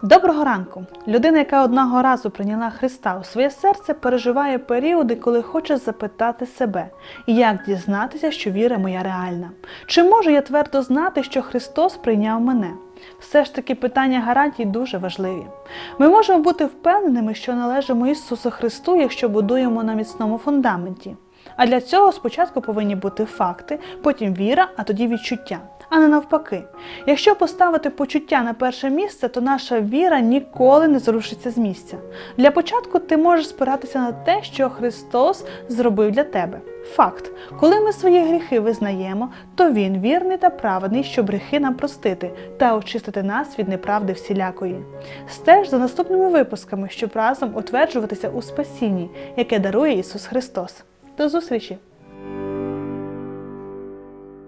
Доброго ранку! Людина, яка одного разу прийняла Христа у своє серце, переживає періоди, коли хоче запитати себе, як дізнатися, що віра моя реальна. Чи можу я твердо знати, що Христос прийняв мене? Все ж таки питання гарантій дуже важливі. Ми можемо бути впевненими, що належимо Ісусу Христу, якщо будуємо на міцному фундаменті. А для цього спочатку повинні бути факти, потім віра, а тоді відчуття, а не навпаки. Якщо поставити почуття на перше місце, то наша віра ніколи не зрушиться з місця. Для початку ти можеш спиратися на те, що Христос зробив для тебе. Факт, коли ми свої гріхи визнаємо, то Він вірний та праведний, щоб гріхи нам простити та очистити нас від неправди всілякої. Стеж за наступними випусками, щоб разом утверджуватися у спасінні, яке дарує Ісус Христос. До зустрічі!